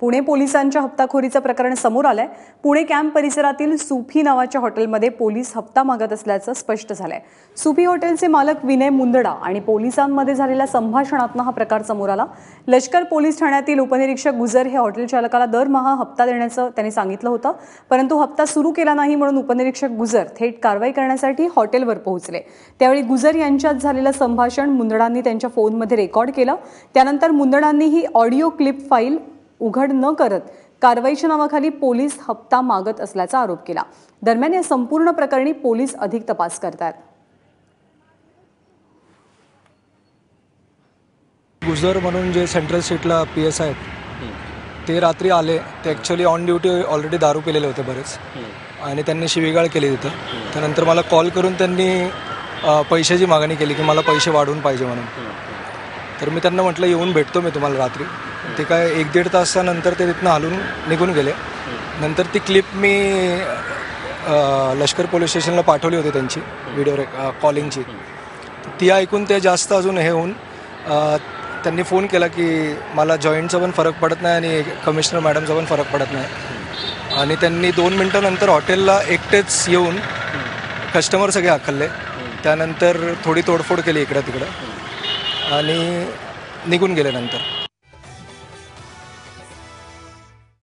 पुणे पोलिसांच्या हप्ताखोरीचं प्रकरण समोर आलंय. पुणे कॅम्प परिसरातील सुफी नावाच्या हॉटेलमध्ये पोलीस हप्ता मागत असल्याचं स्पष्ट झालंय. सुफी हॉटेलचे मालक विनय मुंदडा आणि पोलिसांमध्ये झालेल्या संभाषणातनं हा प्रकार समोर आला. लष्कर पोलीस ठाण्यातील उपनिरीक्षक गुजर हे हॉटेल चालकाला दरमहा हप्ता देण्याचं त्यांनी सांगितलं होतं. परंतु हप्ता सुरू केला नाही म्हणून उपनिरीक्षक गुजर थेट कारवाई करण्यासाठी हॉटेलवर पोहोचले. त्यावेळी गुजर यांच्यात झालेलं संभाषण मुंदडांनी त्यांच्या फोनमध्ये रेकॉर्ड केलं. त्यानंतर मुंदडांनी ही ऑडिओ क्लिप फाईल उघड न करत कारवाईच्या नावाखाली पोलीस हप्ता मागत असल्याचा आरोप केला. दरम्यान या संपूर्ण प्रकरणी पोलीस अधिक तपास करतात. गुजर म्हणून जे सेंट्रल सीटला पी एस आहेत ते रात्री आले. ते ॲक्च्युली ऑन ड्युटी ऑलरेडी दारू पिलेले होते बरेच. आणि त्यांनी शिवीगाळ केली तिथं. त्यानंतर मला कॉल करून त्यांनी पैशाची मागणी केली की मला पैसे वाढवून पाहिजे म्हणून. तर मी त्यांना म्हटलं येऊन भेटतो मी तुम्हाला रात्री. ते काय एक दीड तासानंतर ते तिथनं हलून निघून गेले. नंतर ती क्लिप मी अ, लष्कर पोलीस स्टेशनला पाठवली होती त्यांची व्हिडिओ रे कॉलिंगची. ती ऐकून ते जास्त अजून हे होऊन अ, त्यांनी फोन केला की मला जॉईंटचा पण फरक पडत नाही आणि कमिशनर मॅडमचा पण फरक पडत नाही. आणि त्यांनी दोन मिनटानंतर हॉटेलला एकटेच येऊन कस्टमर सगळे हाकलले त्यानंतर थोडी तोडफोड केली इकडं तिकडं. आणि निघून गेले नंतर.